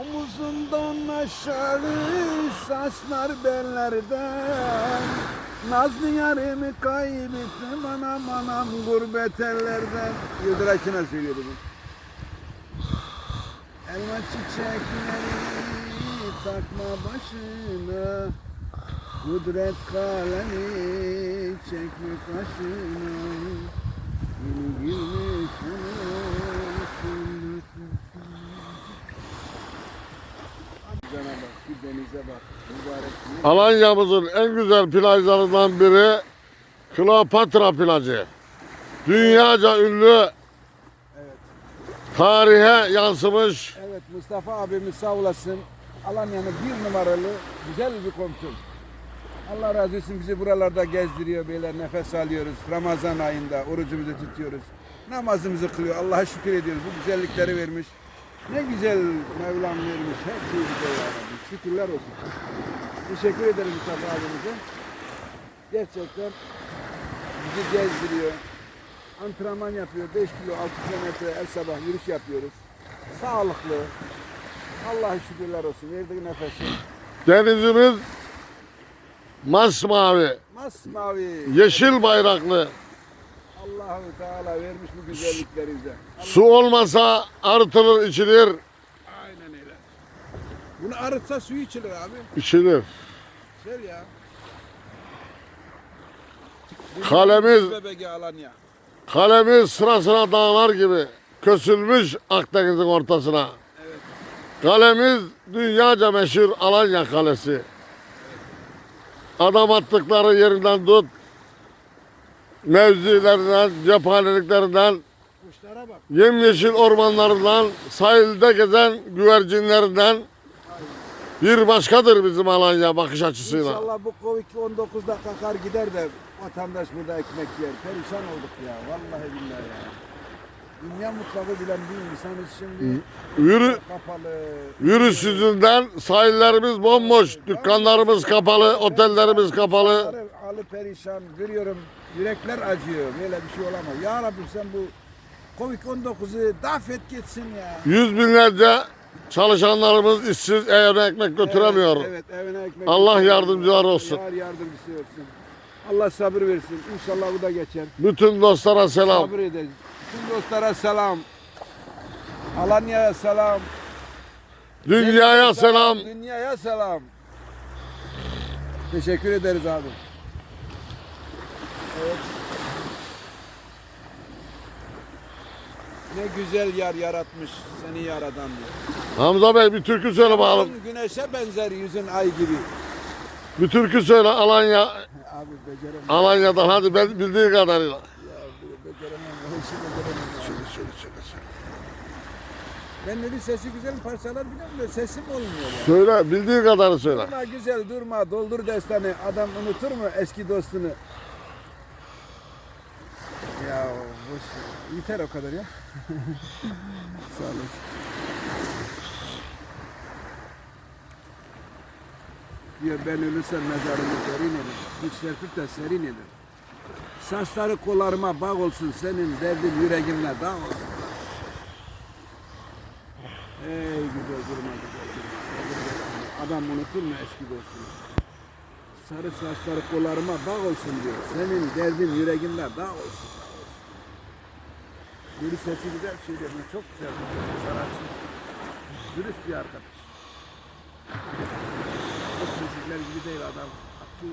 Omuzundan aşağı saçlar bellerden. Nazlı yarımı kaybettim anam anam gurbet ellerden. Yıldıray Çınar söylüyordu bu. Elma çiçekleri takma başına. Kudret kalemi çekme kaşına Yeni girmiş unutun Cenab-ı Hak şu denize bak mübarek ne Alanya'mızın en güzel plajlarından biri Kleopatra plajı. Dünyaca ünlü Evet. tarihe yansımış Evet Mustafa abimiz sağ olasın. Alanya'nın bir numaralı güzel bir komşum. Allah razı olsun bizi buralarda gezdiriyor böyle nefes alıyoruz. Ramazan ayında orucumuzu tutuyoruz. Namazımızı kılıyor. Allah'a şükür ediyoruz. Bu güzellikleri vermiş. Ne güzel Mevlam vermiş. Her şey güzel ya Rabbi. Şükürler olsun. Teşekkür ederim Mustafa abimize. Gerçekten bizi gezdiriyor. Antrenman yapıyor. 5 kilo 6 kilometre her sabah yürüyüş yapıyoruz. Sağlıklı. Allah'a şükürler olsun. Verdiği nefesi. denizimiz masmavi, Masmavi. yeşil bayraklı. Allahu Teala vermiş bu güzellikleri bize. Su olmasa arıtılır, içilir, Aynen öyle. Bunu arıtsa suyu içilir abi. içilir. Ser ya. Kalemiz- Bebeği Alanya. Kalemiz sıra sıra dağlar gibi kösülmüş Akdeniz'in ortasına. Evet. Kalemiz dünyaca meşhur Alanya Kalesi. Adam attıkları yerinden tut, mevzilerinden, cephaneliklerinden, yemyeşil ormanlarından, sahilde gezen güvercinlerinden bir başkadır bizim Alanya bakış açısıyla. İnşallah bu Covid-19'da kakar gider de vatandaş burada ekmek yer. Perişan olduk ya. Vallahi billahi ya. Dünya mutfağı bilen bir insanız şimdi. Yürü, Kapalı. virüs yüzünden sahillerimiz bomboş, dükkanlarımız kapalı, otellerimiz kapalı. Ali perişan görüyorum. Yürekler acıyor. Böyle bir şey olamaz. Ya Rabbi sen bu Covid-19'u dafet gitsin ya. Yüz binlerce çalışanlarımız işsiz evine ekmek götüremiyor. Evet, evet evine ekmek. Allah yardımcılar olsun. Yar yardımcısı olsun. Allah sabır versin. İnşallah bu da geçer. Bütün dostlara selam. Sabır edeceğiz. Tüm dostlara selam. Alanya'ya selam. Dünyaya selam. Dünyaya selam. Teşekkür ederiz abi. Evet. Ne güzel yer yaratmış seni yaradan diyor. Hamza Bey bir türkü söyle bakalım. Güneşe benzer yüzün ay gibi. Bir türkü söyle Alanya. Abi beceremem. Alanya'dan hadi ben bildiği kadarıyla. Ya beceremem. İşi beceremem. Söyle söyle söyle. söyle. Ben dedi sesi güzel parçalar biliyorum da sesim olmuyor ya. Söyle bildiği kadarı söyle. Durma güzel durma doldur destanı. Adam unutur mu eski dostunu? Ya boş. Yeter o kadar ya. Sağ olun. Diyor ben ölürsem mezarımı derin olur. Suç serpip de serin olur. Saçları kollarıma bağ olsun senin derdin yüreğimle dağ olsun. Ey güzel durma güzel durma. Adam unutur mu eski dostunu? Sarı saçları kollarıma bağ olsun diyor. Senin derdin yüreğimle dağ olsun. Yürü sesi güzel söylüyor. Çok güzel. Sanatçı. Dürüst bir arkadaş. Çok müzikler gibi değil adam. Aklı